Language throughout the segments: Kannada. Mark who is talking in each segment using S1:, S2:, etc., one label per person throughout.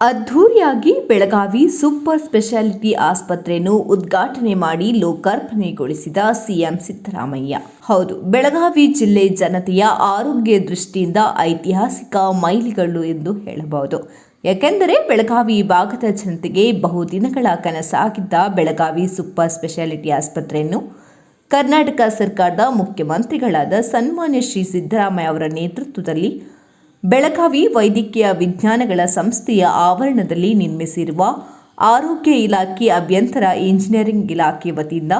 S1: ಅದ್ಧೂರಿಯಾಗಿ ಬೆಳಗಾವಿ ಸೂಪರ್ ಸ್ಪೆಷಾಲಿಟಿ ಆಸ್ಪತ್ರೆಯನ್ನು ಉದ್ಘಾಟನೆ ಮಾಡಿ ಲೋಕಾರ್ಪಣೆಗೊಳಿಸಿದ ಸಿಎಂ ಸಿದ್ದರಾಮಯ್ಯ. ಹೌದು, ಬೆಳಗಾವಿ ಜಿಲ್ಲೆ ಜನತೆಯ ಆರೋಗ್ಯ ದೃಷ್ಟಿಯಿಂದ ಐತಿಹಾಸಿಕ ಮೈಲಿಗಲ್ಲು ಎಂದು ಹೇಳಬಹುದು. ಯಾಕೆಂದರೆ ಬೆಳಗಾವಿ ಭಾಗದ ಜನತೆಗೆ ಬಹುದಿನಗಳ ಕನಸಾಗಿದ್ದ ಬೆಳಗಾವಿ ಸೂಪರ್ ಸ್ಪೆಷಾಲಿಟಿ ಆಸ್ಪತ್ರೆಯನ್ನು ಕರ್ನಾಟಕ ಸರ್ಕಾರದ ಮುಖ್ಯಮಂತ್ರಿಗಳಾದ ಸನ್ಮಾನ್ಯ ಶ್ರೀ ಸಿದ್ದರಾಮಯ್ಯ ಅವರ ನೇತೃತ್ವದಲ್ಲಿ ಬೆಳಗಾವಿ ವೈದ್ಯಕೀಯ ವಿಜ್ಞಾನಗಳ ಸಂಸ್ಥೆಯ ಆವರಣದಲ್ಲಿ ನಿರ್ಮಿಸಿರುವ ಆರೋಗ್ಯ ಇಲಾಖೆ ಅಭ್ಯಂತರ ಇಂಜಿನಿಯರಿಂಗ್ ಇಲಾಖೆ ವತಿಯಿಂದ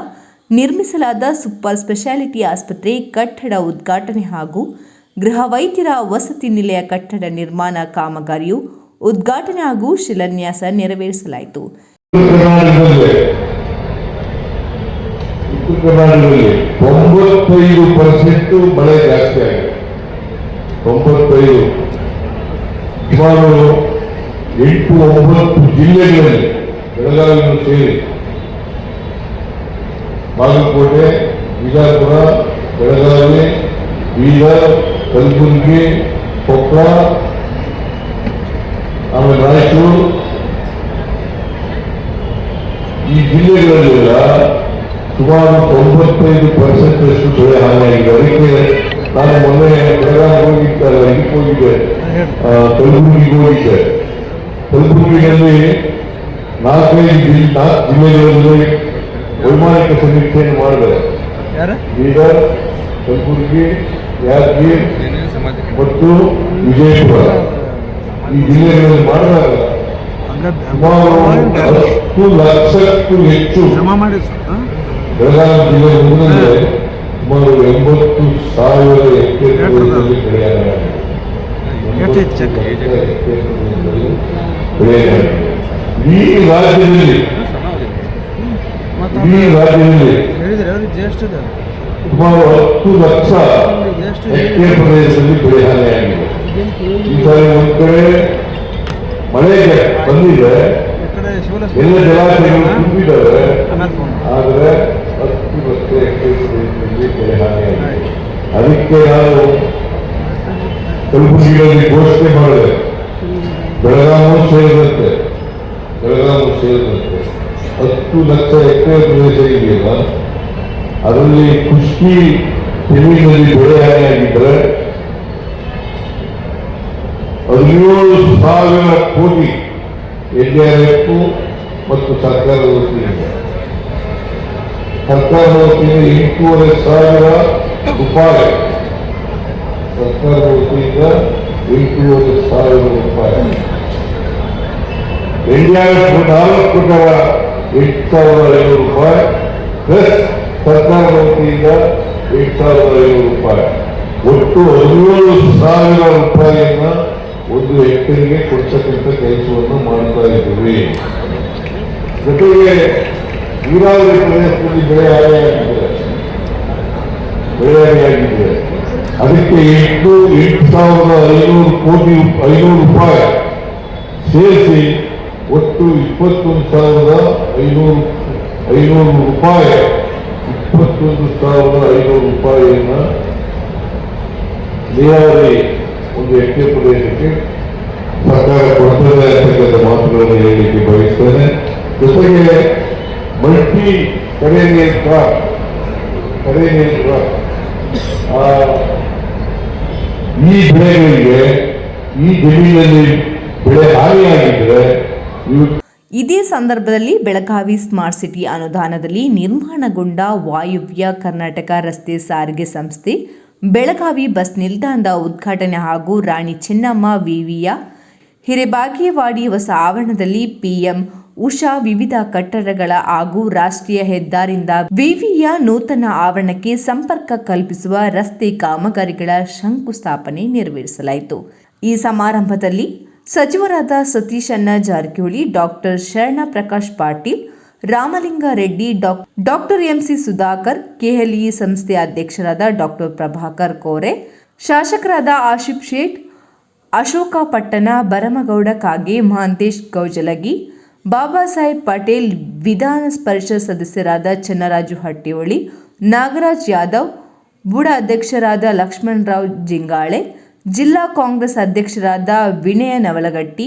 S1: ನಿರ್ಮಿಸಲಾದ ಸೂಪರ್ ಸ್ಪೆಷಾಲಿಟಿ ಆಸ್ಪತ್ರೆ ಕಟ್ಟಡ ಉದ್ಘಾಟನೆ ಹಾಗೂ ಗೃಹ ವೈದ್ಯರ ವಸತಿ ನಿಲಯ ಕಟ್ಟಡ ನಿರ್ಮಾಣ ಕಾಮಗಾರಿಯು ಉದ್ಘಾಟನೆ ಹಾಗೂ ಶಿಲಾನ್ಯಾಸ ನೆರವೇರಿಸಲಾಯಿತು.
S2: ಮಳೆ ಜಾಸ್ತಿ ತೊಂಬತ್ತೈದು. ಸುಮಾರು ಎಂಟು ಒಂಬತ್ತು ಜಿಲ್ಲೆಗಳಲ್ಲಿ ಬೆಳಗಾವಿಯನ್ನು ಸೇರಿ ಬಾಗಲಕೋಟೆ, ಬಿಜಾಪುರ, ಬೆಳಗಾವಿ, ಬೀದರ್, ಕಲಬುರಗಿ ಕೊಪ್ಪಳ ಆಮೇಲೆ ರಾಯಚೂರು. ಈ ಜಿಲ್ಲೆಗಳಲ್ಲೆಲ್ಲ ಸುಮಾರು ತೊಂಬತ್ತೈದು ಪರ್ಸೆಂಟ್ ಅಷ್ಟು ಬೆಳೆ ಹಾನಿಯಾಗಿದೆ ಅದಕ್ಕೆ ನಾನು ಮೊನ್ನೆ ಬೆಳಗಾವಿ ಹೋಗಿದ್ದಲ್ಲ ಇದಕ್ಕೆ ಹೋಗಿದ್ದೆ. ಕಲಬುರಗಿಗೆ ಹೋಗಿದ್ದೆ. ಕಲಬುರಗಿಯಲ್ಲಿ ನಾಲ್ಕೈದು ನಾಲ್ಕು ಜಿಲ್ಲೆಗಳಲ್ಲಿ ವೈಮಾನಿಕ ಸಮೀಕ್ಷೆಯನ್ನು ಮಾಡಿದೆ.
S3: ಯಾರ?
S2: ಬೀದರ್ ಕಲಬುರಗಿ ಯಾದಗಿರಿ ಮತ್ತು ವಿಜಯಪುರ. ಈ ಜಿಲ್ಲೆಗಳಲ್ಲಿ ಮಾಡಿದಾಗ ಸುಮಾರು ಹತ್ತು ಲಕ್ಷಕ್ಕೂ ಹೆಚ್ಚು ಬೆಳಗಾವಿ ಜಿಲ್ಲೆ ಸುಮಾರು ಎಂಬತ್ತು ಸಾವಿರ? ಬೆಳೆಯಾಗಿದೆ ಈ ರಾಜ್ಯದಲ್ಲಿ ಈ ರಾಜ್ಯದಲ್ಲಿ ಸುಮಾರು ಹತ್ತು ಲಕ್ಷ ಹೆಕ್ಟೇರ್ ಪ್ರದೇಶದಲ್ಲಿ ಬೆಳೆ ಹಾನಿಯಾಗಿದೆ ಈ ಒಂದ್ ಕಡೆ ಮಳೆ ಬಂದಿದೆ ಎಲ್ಲ ಜಲಾಶಯಗಳು ತುಂಬಿದ್ದಾವೆ ಆದರೆ ಅದಕ್ಕೆ ನಾವು ಕಲಬುರಗಿಯಲ್ಲಿ ಘೋಷಣೆ ಮಾಡಿದೆ. ಬೆಳಗಾವಿ ಸೇರಿದಂತೆ ಬೆಳಗಾವಿ ಸೇರಿದಂತೆ ಹತ್ತು ಲಕ್ಷ ಎಕರೆ ಪ್ರದೇಶ ಅದರಲ್ಲಿ ಕುಷ್ಕಿ ಜಮೀನಲ್ಲಿ ಬೆಳೆ ಹಾನಿಯಾಗಿದ್ದರೆ ಹದಿನೇಳು ಸಾವಿರ ಕೋಟಿ ಎನ್ಡಿಆರ್ಎಫ್ ಮತ್ತು ಸರ್ಕಾರದ ವತಿಯಿಂದ. ಸರ್ಕಾರದ ವತಿಯಿಂದ ಎಂಟೂವರೆ ಸಾವಿರ ರೂಪಾಯಿ. ಸರ್ಕಾರದ ವತಿಯಿಂದ ಎಂಟೂವರೆ ಸಾವಿರ ರೂಪಾಯಿ. ಎನ್ಡಿಆರ್ಎಫ್ ನಾಲ್ಕು ಕೋಟರ ಎಂಟು ಸಾವಿರದ ಐನೂರು ರೂಪಾಯಿ. ಪ್ಲಸ್ ಸರ್ಕಾರದ ವತಿಯಿಂದ ಎಂಟು ಸಾವಿರದ ಐನೂರು ರೂಪಾಯಿ. ಒಟ್ಟು ಹದಿನೇಳು ಸಾವಿರ ರೂಪಾಯಿಯನ್ನ ಒಂದು ಹೆಕ್ಟೇರ್ಗೆ ಕೊಡ್ತಕ್ಕಂಥ ಕೆಲಸವನ್ನು ಮಾಡ್ತಾ ಇದ್ದೀವಿ. ಜೊತೆಗೆ ನೀರಾವರಿ ಪ್ರದೇಶದಲ್ಲಿ ಬೆಳೆ ಆಗಿದೆ ಬೆಳೆ ಅದಕ್ಕೆ ಎಂಟು ಎಂಟು ಸಾವಿರದ ಐನೂರು ಕೋಟಿ ಐನೂರು ರೂಪಾಯಿ ಸೇರಿಸಿ ಒಟ್ಟು ಇಪ್ಪತ್ತೊಂದು ಸಾವಿರದ ಐನೂರು ಐನೂರು ರೂಪಾಯಿ, ಇಪ್ಪತ್ತೊಂದು ಸಾವಿರದ ಐನೂರು ರೂಪಾಯಿಯನ್ನು ನೀರಾವರಿ ಒಂದು ಹೆಕ್ಟೇರ್ ಪ್ರದೇಶಕ್ಕೆ ಈ
S1: ಇದೇ ಸಂದರ್ಭದಲ್ಲಿ ಬೆಳಗಾವಿ ಸ್ಮಾರ್ಟ್ ಸಿಟಿ ಅನುದಾನದಲ್ಲಿ ನಿರ್ಮಾಣಗೊಂಡ ವಾಯುವ್ಯ ಕರ್ನಾಟಕ ರಸ್ತೆ ಸಾರಿಗೆ ಸಂಸ್ಥೆ, ಬೆಳಗಾವಿ ಬಸ್ ನಿಲ್ದಾಣದ ಉದ್ಘಾಟನೆ ಹಾಗೂ ರಾಣಿ ಚೆನ್ನಮ್ಮ ವಿವಿಯ ಹಿರೇಬಾಗೇವಾಡಿ ಹೊಸ ಆವರಣದಲ್ಲಿ ಪಿಎಂ ಉಷಾ ವಿವಿಧ ಕಟ್ಟಡಗಳ ಹಾಗೂ ರಾಷ್ಟ್ರೀಯ ಹೆದ್ದಾರಿಯಿಂದ ವಿವಿಯ ನೂತನ ಆವರಣಕ್ಕೆ ಸಂಪರ್ಕ ಕಲ್ಪಿಸುವ ರಸ್ತೆ ಕಾಮಗಾರಿಗಳ ಶಂಕುಸ್ಥಾಪನೆ ನೆರವೇರಿಸಲಾಯಿತು. ಈ ಸಮಾರಂಭದಲ್ಲಿ ಸಚಿವರಾದ Satish Jarkiholi, doctor Sharan Prakash Patil Ramalingareddy doc, doctor MC Sudhakar, KLE ಸಂಸ್ಥೆ ಅಧ್ಯಕ್ಷರಾದ ಡಾಕ್ಟರ್ ಪ್ರಭಾಕರ್ ಕೋರೆ, ಶಾಸಕರಾದ ಆಶಿಫ್ ಶೇಟ್, ಅಶೋಕ ಪಟ್ಟಣ ಬರಮಗೌಡ ಕಾಗೆ, ಮಹಾಂತೇಶ್ ಗೌಜಲಗಿ, ಬಾಬಾ ಸಾಹೇಬ್ ಪಟೇಲ್, ವಿಧಾನ ಪರಿಷತ್ ಸದಸ್ಯರಾದ ಚನ್ನರಾಜು ಹಟ್ಟಿಹೊಳಿ, ನಾಗರಾಜ್ ಯಾದವ್, ಬುಡ ಅಧ್ಯಕ್ಷರಾದ ಲಕ್ಷ್ಮಣರಾವ್ ಜಿಂಗಾಳೆ ಜಿಲ್ಲಾ ಕಾಂಗ್ರೆಸ್ ಅಧ್ಯಕ್ಷರಾದ ವಿನಯ ನವಲಗಟ್ಟಿ,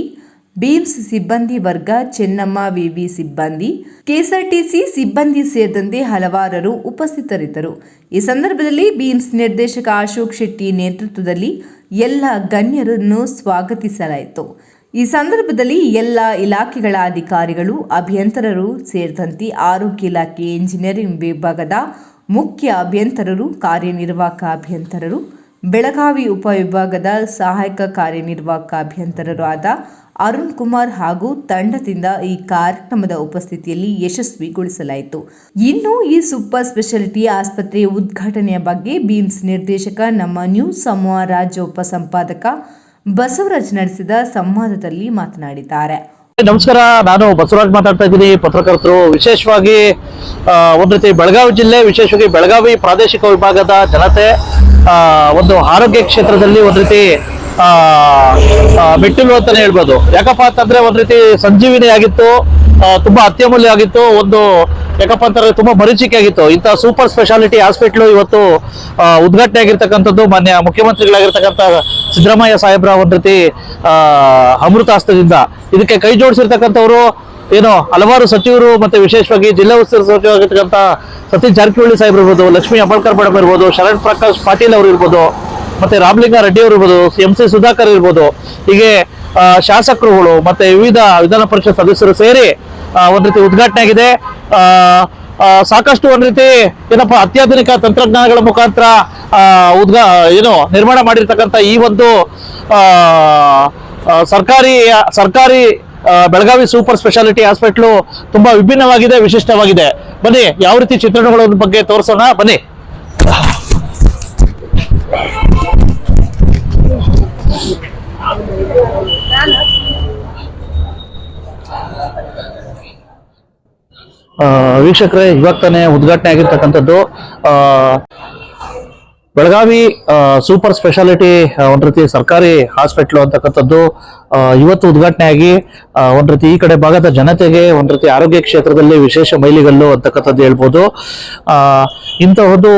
S1: ಬೀಮ್ಸ್ ಸಿಬ್ಬಂದಿ ವರ್ಗ, ಚೆನ್ನಮ್ಮ ವಿವಿ ಸಿಬ್ಬಂದಿ, ಕೆಎಸ್ಆರ್ಟಿಸಿ ಸಿಬ್ಬಂದಿ ಸೇರಿದಂತೆ ಹಲವಾರರು ಉಪಸ್ಥಿತರಿದ್ದರು. ಈ ಸಂದರ್ಭದಲ್ಲಿ ಬೀಮ್ಸ್ ನಿರ್ದೇಶಕ ಅಶೋಕ್ ಶೆಟ್ಟಿ ನೇತೃತ್ವದಲ್ಲಿ ಎಲ್ಲ ಗಣ್ಯರನ್ನು ಸ್ವಾಗತಿಸಲಾಯಿತು. ಈ ಸಂದರ್ಭದಲ್ಲಿ ಎಲ್ಲ ಇಲಾಖೆಗಳ ಅಧಿಕಾರಿಗಳು, ಅಭಿಯಂತರರು ಸೇರಿದಂತೆ ಆರೋಗ್ಯ ಇಲಾಖೆ ಇಂಜಿನಿಯರಿಂಗ್ ವಿಭಾಗದ ಮುಖ್ಯ ಅಭಿಯಂತರರು, ಕಾರ್ಯನಿರ್ವಾಹಕ ಅಭಿಯಂತರರು ಬೆಳಗಾವಿ ಉಪವಿಭಾಗದ ಸಹಾಯಕ ಕಾರ್ಯನಿರ್ವಾಹಕ ಅಭಿಯಂತರರಾದ ಅರುಣ್ ಕುಮಾರ್ ಹಾಗೂ ತಂಡದಿಂದ ಈ ಕಾರ್ಯಕ್ರಮದ ಉಪಸ್ಥಿತಿಯಲ್ಲಿ ಯಶಸ್ವಿಗೊಳಿಸಲಾಯಿತು. ಇನ್ನು ಈ ಸೂಪರ್ ಸ್ಪೆಷಾಲಿಟಿ ಆಸ್ಪತ್ರೆಯ ಉದ್ಘಾಟನೆಯ ಬಗ್ಗೆ ಬೀಮ್ಸ್ ನಿರ್ದೇಶಕ, ನಮ್ಮ ನ್ಯೂಸ್ ಸಮೂಹ ರಾಜ್ಯ ಉಪಸಂಪಾದಕ ಬಸವರಾಜ್ ನಡೆಸಿದ ಸಂವಾದದಲ್ಲಿ ಮಾತನಾಡಿದ್ದಾರೆ.
S4: ನಮಸ್ಕಾರ, ನಾನು ಬಸವರಾಜ್ ಮಾತಾಡ್ತಾ ಇದ್ದೀನಿ. ಪತ್ರಕರ್ತರು, ವಿಶೇಷವಾಗಿ ಒಂದು ರೀತಿ ಬೆಳಗಾವಿ ಜಿಲ್ಲೆ, ವಿಶೇಷವಾಗಿ ಬೆಳಗಾವಿ ಪ್ರಾದೇಶಿಕ ವಿಭಾಗದ ಜನತೆ ಒಂದು ಆರೋಗ್ಯ ಕ್ಷೇತ್ರದಲ್ಲಿ ಒಂದು ರೀತಿ ಮೆಟ್ಟಿಲು ಅಂತಾನೆ ಹೇಳ್ಬೋದು. ಯಾಕಪ್ಪ ಅಂತಂದ್ರೆ ಒಂದ್ ರೀತಿ ಸಂಜೀವಿನಿ ಆಗಿತ್ತು ತುಂಬಾ ಅತ್ಯಮೂಲ್ಯ ಆಗಿತ್ತು, ಒಂದು, ಯಾಕಪ್ಪ ಅಂತಂದ್ರೆ ತುಂಬಾ ಮರೀಚಿಕೆ ಆಗಿತ್ತು. ಇಂಥ ಸೂಪರ್ ಸ್ಪೆಷಾಲಿಟಿ ಹಾಸ್ಪಿಟ್ಲು ಇವತ್ತು ಉದ್ಘಾಟನೆ ಆಗಿರ್ತಕ್ಕಂಥದ್ದು ಮಾನ್ಯ ಮುಖ್ಯಮಂತ್ರಿಗಳಾಗಿರ್ತಕ್ಕಂಥ ಸಿದ್ದರಾಮಯ್ಯ ಸಾಹೇಬ್ರ ಒಂದ್ ರೀತಿ ಅಮೃತಾಸ್ತ್ರದಿಂದ. ಅಮೃತ ಇದಕ್ಕೆ ಕೈ ಜೋಡಿಸಿರ್ತಕ್ಕಂಥವ್ರು ಏನು ಹಲವಾರು ಸಚಿವರು ಮತ್ತೆ ವಿಶೇಷವಾಗಿ ಜಿಲ್ಲಾ ಉಸ್ತುವಾರಿ ಸಚಿವರಾಗಿರ್ತಕ್ಕಂಥ ಸತೀಶ್ ಜಾರಕಿಹೊಳಿ ಸಾಹೇಬ್ ಇರ್ಬೋದು, ಲಕ್ಷ್ಮಿ ಅಬಾಳ್ಕರ್ ಮೇಡಮ್ ಇರ್ಬೋದು, ಶರಣ್ ಪ್ರಕಾಶ್ ಪಾಟೀಲ್ ಅವರು ಇರ್ಬೋದು, ಮತ್ತೆ ರಾಮಲಿಂಗ ರೆಡ್ಡಿ ಅವರು ಇರ್ಬೋದು, ಎಂ ಸಿ ಸುಧಾಕರ್ ಇರ್ಬೋದು, ಹೀಗೆ ಶಾಸಕರುಗಳು ಮತ್ತೆ ವಿವಿಧ ವಿಧಾನ ಪರಿಷತ್ ಸದಸ್ಯರು ಸೇರಿ ಒಂದ್ ರೀತಿ ಉದ್ಘಾಟನೆ ಆಗಿದೆ. ಸಾಕಷ್ಟು ಒಂದ್ ರೀತಿ ಏನಪ್ಪ, ಅತ್ಯಾಧುನಿಕ ತಂತ್ರಜ್ಞಾನಗಳ ಮುಖಾಂತರ ಉದ್ಘಾ, ಏನು ನಿರ್ಮಾಣ ಮಾಡಿರ್ತಕ್ಕಂಥ ಈ ಒಂದು ಸರ್ಕಾರಿ ಸರ್ಕಾರಿ ಬೆಳಗಾವಿ ಸೂಪರ್ ಸ್ಪೆಷಾಲಿಟಿ ಹಾಸ್ಪಿಟ್ಲು ತುಂಬಾ ವಿಭಿನ್ನವಾಗಿದೆ, ವಿಶಿಷ್ಟವಾಗಿದೆ. ಬನ್ನಿ, ಯಾವ ರೀತಿ ಚಿತ್ರಣಗಳ ಬಗ್ಗೆ ತೋರಿಸೋಣ? ಬನ್ನಿ. ವೀಕ್ಷಕರೇ, ಇವಾಗ ತಾನೇ ಉದ್ಘಾಟನೆ ಆಗಿರ್ತಕ್ಕಂಥದ್ದು. ಬೆಳಗಾವಿ ಸೂಪರ್ ಸ್ಪೆಷಾಲಿಟಿ ಒಂದು ರೀತಿ ಸರ್ಕಾರಿ ಹಾಸ್ಪಿಟ್ಲು ಅಂತಕ್ಕಂಥದ್ದು ಇವತ್ತು ಉದ್ಘಾಟನೆ ಆಗಿ ಒಂದ್ ರೀತಿ ಈ ಕಡೆ ಭಾಗದ ಜನತೆಗೆ ಒಂದ್ ರೀತಿ ಆರೋಗ್ಯ ಕ್ಷೇತ್ರದಲ್ಲಿ ವಿಶೇಷ ಮೈಲಿಗಲ್ಲು ಅಂತಕ್ಕಂಥದ್ದು ಹೇಳ್ಬೋದು. ಇಂತಹದ್ದು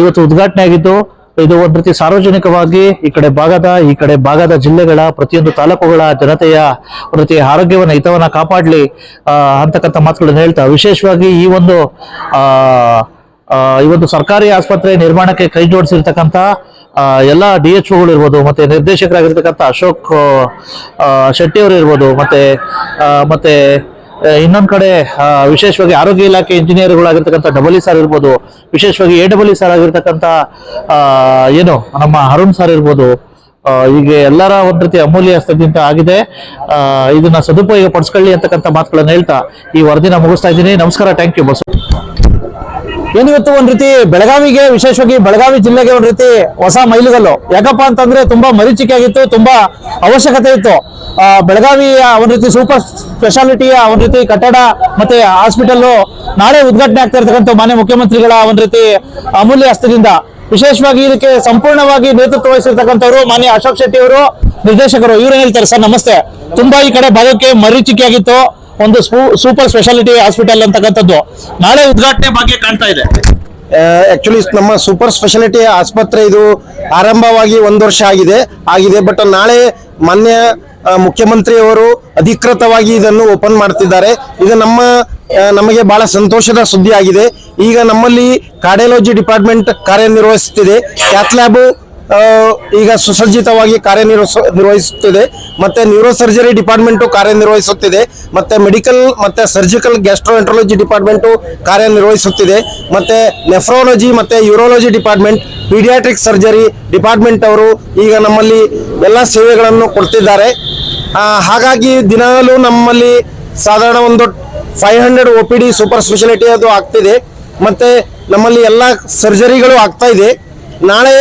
S4: ಇವತ್ತು ಉದ್ಘಾಟನೆ ಆಗಿದ್ದು ಇದು ಒಂದ್ ರೀತಿ ಸಾರ್ವಜನಿಕವಾಗಿ ಈ ಕಡೆ ಭಾಗದ, ಈ ಕಡೆ ಭಾಗದ ಜಿಲ್ಲೆಗಳ ಪ್ರತಿಯೊಂದು ತಾಲೂಕುಗಳ ಜನತೆಯ ಒಂದ್ ರೀತಿ ಆರೋಗ್ಯವನ್ನ, ಹಿತವನ್ನ ಕಾಪಾಡಲಿ ಅಂತಕ್ಕಂಥ ಮಾತುಗಳನ್ನ ಹೇಳ್ತಾ, ವಿಶೇಷವಾಗಿ ಈ ಒಂದು, ಆ ಒಂದು ಸರ್ಕಾರಿ ಆಸ್ಪತ್ರೆ ನಿರ್ಮಾಣಕ್ಕೆ ಕೈ ಜೋಡಿಸಿರ್ತಕ್ಕಂಥ ಎಲ್ಲ ಡಿ ಎಚ್ ಒಗಳು ಇರ್ಬೋದು, ಮತ್ತೆ ನಿರ್ದೇಶಕರಾಗಿರ್ತಕ್ಕಂಥ ಅಶೋಕ್ ಶೆಟ್ಟಿಯವರು ಇರ್ಬೋದು, ಮತ್ತೆ ಮತ್ತೆ ಇನ್ನೊಂದು ಕಡೆ ವಿಶೇಷವಾಗಿ ಆರೋಗ್ಯ ಇಲಾಖೆ ಇಂಜಿನಿಯರ್ಗಳಾಗಿರ್ತಕ್ಕಂಥ ಡಬಲ್ ಇ ಸರ್ ಇರ್ಬೋದು, ವಿಶೇಷವಾಗಿ ಎ ಡಬಲ್ ಇ ಸರ್ ಆಗಿರ್ತಕ್ಕಂಥ ಏನು, ನಮ್ಮ ಅರುಣ್ ಸರ್ ಇರ್ಬೋದು ಹೀಗೆ ಎಲ್ಲರ ಒಂದ್ ರೀತಿ ಅಮೂಲ್ಯ ಸ್ಥಿತಿಯಿಂದ ಆಗಿದೆ. ಇದನ್ನ ಸದುಪಯೋಗ ಪಡಿಸ್ಕೊಳ್ಳಿ ಅಂತಕ್ಕಂಥ ಮಾತುಗಳನ್ನ ಹೇಳ್ತಾ ಈ ವರದಿನ ಮುಗಿಸ್ತಾ ಇದ್ದೀನಿ. ನಮಸ್ಕಾರ. ಥ್ಯಾಂಕ್ ಯು ಬಸ್ ಏನಿವತ್ತು ಒಂದ್ ರೀತಿ ಬೆಳಗಾವಿಗೆ, ವಿಶೇಷವಾಗಿ ಬೆಳಗಾವಿ ಜಿಲ್ಲೆಗೆ ಒಂದ್ ರೀತಿ ಹೊಸ ಮೈಲುಗಲ್ಲು. ಯಾಕಪ್ಪ ಅಂತಂದ್ರೆ ತುಂಬಾ ಮರೀಚಿಕೆ ಆಗಿತ್ತು ತುಂಬಾ ಅವಶ್ಯಕತೆ ಇತ್ತು. ಬೆಳಗಾವಿಯ ಒಂದ್ ರೀತಿ ಸೂಪರ್ ಸ್ಪೆಷಾಲಿಟಿಯ ಒಂದ್ ರೀತಿ ಕಟ್ಟಡ ಮತ್ತೆ ಹಾಸ್ಪಿಟಲ್ ನಾಳೆ ಉದ್ಘಾಟನೆ ಆಗ್ತಾ ಇರ್ತಕ್ಕಂಥ ಮಾನ್ಯ ಮುಖ್ಯಮಂತ್ರಿಗಳ ಒಂದ್ ರೀತಿ ಅಮೂಲ್ಯ ಹಸ್ತದಿಂದ. ವಿಶೇಷವಾಗಿ ಇದಕ್ಕೆ ಸಂಪೂರ್ಣವಾಗಿ ನೇತೃತ್ವ ವಹಿಸಿರ್ತಕ್ಕಂಥವ್ರು ಮಾನ್ಯ ಅಶೋಕ್ ಶೆಟ್ಟಿ ಅವರು ನಿರ್ದೇಶಕರು, ಇವ್ರು ಹೇಳ್ತಾರೆ ಸರ್, ನಮಸ್ತೆ. ತುಂಬಾ ಈ ಕಡೆ ಭಾಗಕ್ಕೆ ಮರೀಚಿಕೆ ಆಗಿತ್ತು ಒಂದು ಸೂಪರ್ ಸ್ಪೆಷಾಲಿಟಿ ಹಾಸ್ಪಿಟಲ್ ಅಂತಕ್ಕಂಥದ್ದು. ನಾಳೆ ಉದ್ಘಾಟನೆ ಬಗ್ಗೆ ಕಾಣ್ತಾ ಇದೆ.
S5: ಆಕ್ಚುಲಿ ನಮ್ಮ ಸೂಪರ್ ಸ್ಪೆಷಾಲಿಟಿ ಆಸ್ಪತ್ರೆ ಇದು ಆರಂಭವಾಗಿ ಒಂದು ವರ್ಷ ಆಗಿದೆ ಆಗಿದೆ. ಬಟ್ ನಾಳೆ ಮಾನ್ಯ ಮುಖ್ಯಮಂತ್ರಿಯವರು ಅಧಿಕೃತವಾಗಿ ಇದನ್ನು ಓಪನ್ ಮಾಡ್ತಿದ್ದಾರೆ. ಇದು ನಮ್ಮ ನಮಗೆ ಬಹಳ ಸಂತೋಷದ ಸುದ್ದಿ ಆಗಿದೆ ಈಗ ನಮ್ಮಲ್ಲಿ ಕಾರ್ಡಿಯಾಲಜಿ ಡಿಪಾರ್ಟ್ಮೆಂಟ್ ಕಾರ್ಯನಿರ್ವಹಿಸುತ್ತಿದೆ. ಕ್ಯಾತ್ ಲ್ಯಾಬು ಈಗ ಸುಸಜ್ಜಿತವಾಗಿ ಕಾರ್ಯನಿರ್ವಹಿಸ, ನಿರ್ವಹಿಸುತ್ತಿದೆ. ಮತ್ತೆ ನ್ಯೂರೋ ಸರ್ಜರಿ ಡಿಪಾರ್ಟ್ಮೆಂಟು ಕಾರ್ಯನಿರ್ವಹಿಸುತ್ತಿದೆ. ಮತ್ತೆ ಮೆಡಿಕಲ್ ಮತ್ತೆ ಸರ್ಜಿಕಲ್ ಗ್ಯಾಸ್ಟ್ರೋಎಂಟ್ರಾಲಜಿ ಡಿಪಾರ್ಟ್ಮೆಂಟು ಕಾರ್ಯನಿರ್ವಹಿಸುತ್ತಿದೆ. ಮತ್ತೆ ನೆಫ್ರಾಲಜಿ ಮತ್ತೆ urology department paediatric surgery department ಅವರು ಈಗ ನಮ್ಮಲ್ಲಿ ಎಲ್ಲ ಸೇವೆಗಳನ್ನು ಕೊಡ್ತಿದ್ದಾರೆ. ಹಾಗಾಗಿ ದಿನಾಲೂ ನಮ್ಮಲ್ಲಿ ಸಾಧಾರಣ ಒಂದು five hundred O P D super speciality ಅದು ಆಗ್ತಿದೆ. ಮತ್ತೆ ನಮ್ಮಲ್ಲಿ ಎಲ್ಲ ಸರ್ಜರಿಗಳು ಆಗ್ತಾ ಇದೆ. ನಾಳೆ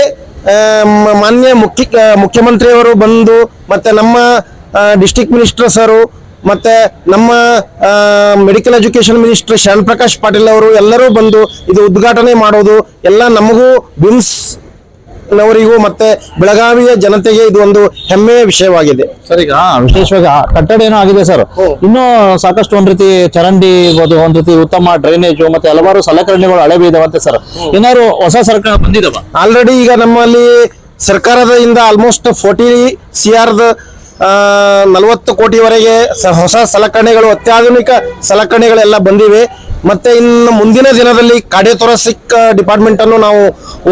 S5: ಮಾನ್ಯ ಮುಖ್ಯ ಮುಖ್ಯಮಂತ್ರಿಯವರು ಬಂದು, ಮತ್ತೆ ನಮ್ಮ ಡಿಸ್ಟಿಕ್ ಮಿನಿಸ್ಟರ್ ಸರು, ಮತ್ತೆ ನಮ್ಮ medical education minister Shyam Prakash Patil ಅವರು ಎಲ್ಲರೂ ಬಂದು ಇದು ಉದ್ಘಾಟನೆ ಮಾಡೋದು, ಎಲ್ಲ ನಮಗೂ ಬಿಮ್ಸ್ ನವರಿಗೂ ಮತ್ತೆ ಬೆಳಗಾವಿಯ ಜನತೆಗೆ ಇದು ಒಂದು ಹೆಮ್ಮೆಯ ವಿಷಯವಾಗಿದೆ.
S4: ಸರ್ ಈಗ ವಿಶೇಷವಾಗಿ ಕಟ್ಟಡ ಏನೋ ಆಗಿದೆ ಸರ್. ಇನ್ನೂ ಸಾಕಷ್ಟು ಒಂದ್ ರೀತಿ ಚರಂಡಿ ಇರ್ಬೋದು ಒಂದ್ ರೀತಿ ಉತ್ತಮ ಡ್ರೈನೇಜ್ ಮತ್ತೆ ಹಲವಾರು ಸಲಕರಣೆಗಳು ಹಳೆ ಇದಾವಂತೆ ಸರ್. ಏನಾದ್ರು ಹೊಸ ಸರ್ಕಾರ ಬಂದಿದವ
S5: ಆಲ್ರೆಡಿ ಈಗ ನಮ್ಮಲ್ಲಿ ಸರ್ಕಾರದಿಂದ ಆಲ್ಮೋಸ್ಟ್ ಫೋರ್ಟಿ ಸಿ ಆರ್ ನಲವತ್ತು ಕೋಟಿವರೆಗೆ ಸ- ಹೊಸ ಸಲಕರಣೆಗಳು ಅತ್ಯಾಧುನಿಕ ಸಲಕರಣೆಗಳೆಲ್ಲ ಬಂದಿವೆ. ಮತ್ತೆ ಇನ್ನು ಮುಂದಿನ ದಿನದಲ್ಲಿ ಕಾರ್ಡಿಯೋಥೊರಾಸಿಕ್ ಡಿಪಾರ್ಟ್ಮೆಂಟ್ ಅನ್ನು ನಾವು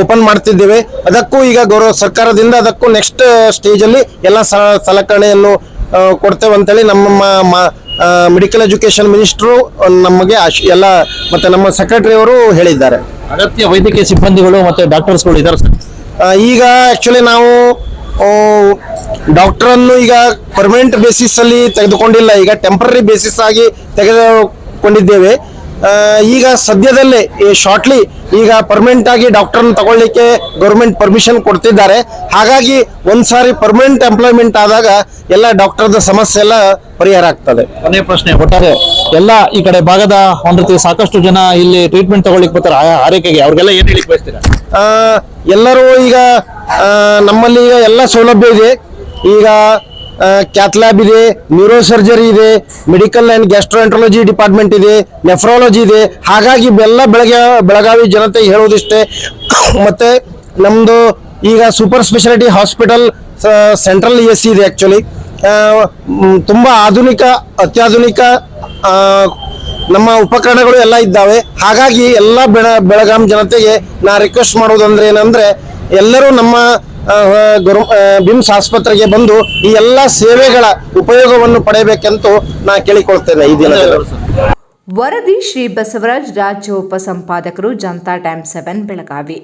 S5: ಓಪನ್ ಮಾಡ್ತಿದ್ದೇವೆ. ಅದಕ್ಕೂ ಈಗ ಗೌರವ ಸರ್ಕಾರದಿಂದ ಅದಕ್ಕೂ ನೆಕ್ಸ್ಟ್ ಸ್ಟೇಜ್ ಅಲ್ಲಿ ಎಲ್ಲ ಸಲಕರಣೆಯನ್ನು ಕೊಡ್ತೇವೆ ಅಂತೇಳಿ ನಮ್ಮ ಮೆಡಿಕಲ್ ಎಜುಕೇಶನ್ ಮಿನಿಸ್ಟ್ರು ನಮಗೆ ಎಲ್ಲ ಮತ್ತೆ ನಮ್ಮ ಸೆಕ್ರೆಟರಿ ಅವರು ಹೇಳಿದ್ದಾರೆ.
S4: ಅಗತ್ಯ ವೈದ್ಯಕೀಯ ಸಿಬ್ಬಂದಿಗಳು ಮತ್ತೆ ಡಾಕ್ಟರ್ಸ್ಗಳು ಇದ್ದಾರೆ ಸರ್.
S5: ಈಗ ಆಕ್ಚುಲಿ ನಾವು ಡಾಕ್ಟರ್ ಅನ್ನು ಈಗ ಪರ್ಮನೆಂಟ್ ಬೇಸಿಸ್ ಅಲ್ಲಿ ತೆಗೆದುಕೊಂಡಿಲ್ಲ. ಈಗ ಟೆಂಪರರಿ ಬೇಸಿಸ್ ಆಗಿ ತೆಗೆದುಕೊಂಡಿದ್ದೇವೆ. ಈಗ ಸದ್ಯದಲ್ಲೇ ಶಾರ್ಟ್ಲಿ ಈಗ ಪರ್ಮನೆಂಟ್ ಆಗಿ ಡಾಕ್ಟರ್ ತಗೊಳ್ಳಿಕ್ಕೆ ಗೌರ್ಮೆಂಟ್ ಪರ್ಮಿಷನ್ ಕೊಡ್ತಿದ್ದಾರೆ. ಹಾಗಾಗಿ ಒಂದ್ಸಾರಿ ಪರ್ಮನೆಂಟ್ ಎಂಪ್ಲಾಯ್ಮೆಂಟ್ ಆದಾಗ ಎಲ್ಲ ಡಾಕ್ಟರ್ದ ಸಮಸ್ಯೆ ಎಲ್ಲ ಪರಿಹಾರ ಆಗ್ತದೆ.
S4: ಕೊನೆಯ ಪ್ರಶ್ನೆ ಒಟ್ಟಾರೆ ಎಲ್ಲ ಈ ಕಡೆ ಭಾಗದ ಒಂದು ರೀತಿ ಸಾಕಷ್ಟು ಜನ ಇಲ್ಲಿ ಟ್ರೀಟ್ಮೆಂಟ್ ತಗೊಳ್ಳಿಕ್ ಬರ್ತಾರೆ. ಆರೈಕೆಗೆ ಅವ್ರಿಗೆಲ್ಲ ಏನ್ ಹೇಳಿಕ್ ಬಯಸ್ತೀರಾ?
S5: ಎಲ್ಲರೂ ಈಗ ನಮ್ಮಲ್ಲಿ ಈಗ ಎಲ್ಲ ಸೌಲಭ್ಯ ಇದೆ. ಈಗ ಕ್ಯಾಥ್ಲಾಬ್ ಇದೆ ನ್ಯೂರೋ ಸರ್ಜರಿ ಇದೆ ಮೆಡಿಕಲ್ ಅಂಡ್ ಗ್ಯಾಸ್ಟ್ರೋಎಂಟ್ರಾಲಜಿ ಡಿಪಾರ್ಟ್ಮೆಂಟ್ ಇದೆ ನೆಫ್ರಾಲಜಿ ಇದೆ. ಹಾಗಾಗಿ ಎಲ್ಲ ಬೆಳಗ್ಗೆ ಬೆಳಗಾವಿ ಜನತೆಗೆ ಹೇಳೋದಿಷ್ಟೇ ಮತ್ತೆ ನಮ್ಮದು ಈಗ ಸೂಪರ್ ಸ್ಪೆಷಾಲಿಟಿ ಹಾಸ್ಪಿಟಲ್ ಸೆಂಟ್ರಲ್ ಎಸ್ ಇದೆ ಆ್ಯಕ್ಚುಲಿ ತುಂಬ ಆಧುನಿಕ, ಅತ್ಯಾಧುನಿಕ ನಮ್ಮ ಉಪಕರಣಗಳು ಎಲ್ಲ ಇದ್ದಾವೆ. ಹಾಗಾಗಿ ಎಲ್ಲ ಬೆಳ, ಬೆಳಗಾಂ ಜನತೆಗೆ ನಾ ರಿಕ್ವೆಸ್ಟ್ ಮಾಡೋದಂದ್ರೆ ಏನಂದ್ರೆ, ಎಲ್ಲರೂ ನಮ್ಮ ಗೌರ್ ಬಿಮ್ಸ್ ಆಸ್ಪತ್ರೆಗೆ ಬಂದು ಈ ಎಲ್ಲ ಸೇವೆಗಳ ಉಪಯೋಗವನ್ನು ಪಡೆಯಬೇಕೆಂದು ನಾ ಕೇಳಿಕೊಳ್ತೇನೆ ಈ ದಿನ
S1: ವರದಿ ಶ್ರೀ ಬಸವರಾಜ್ ರಾಜ್ಯ ಉಪಸಂಪಾದಕರು ಜನತಾ ಟೈಮ್ ಸೆವೆನ್ ಬೆಳಗಾವಿ.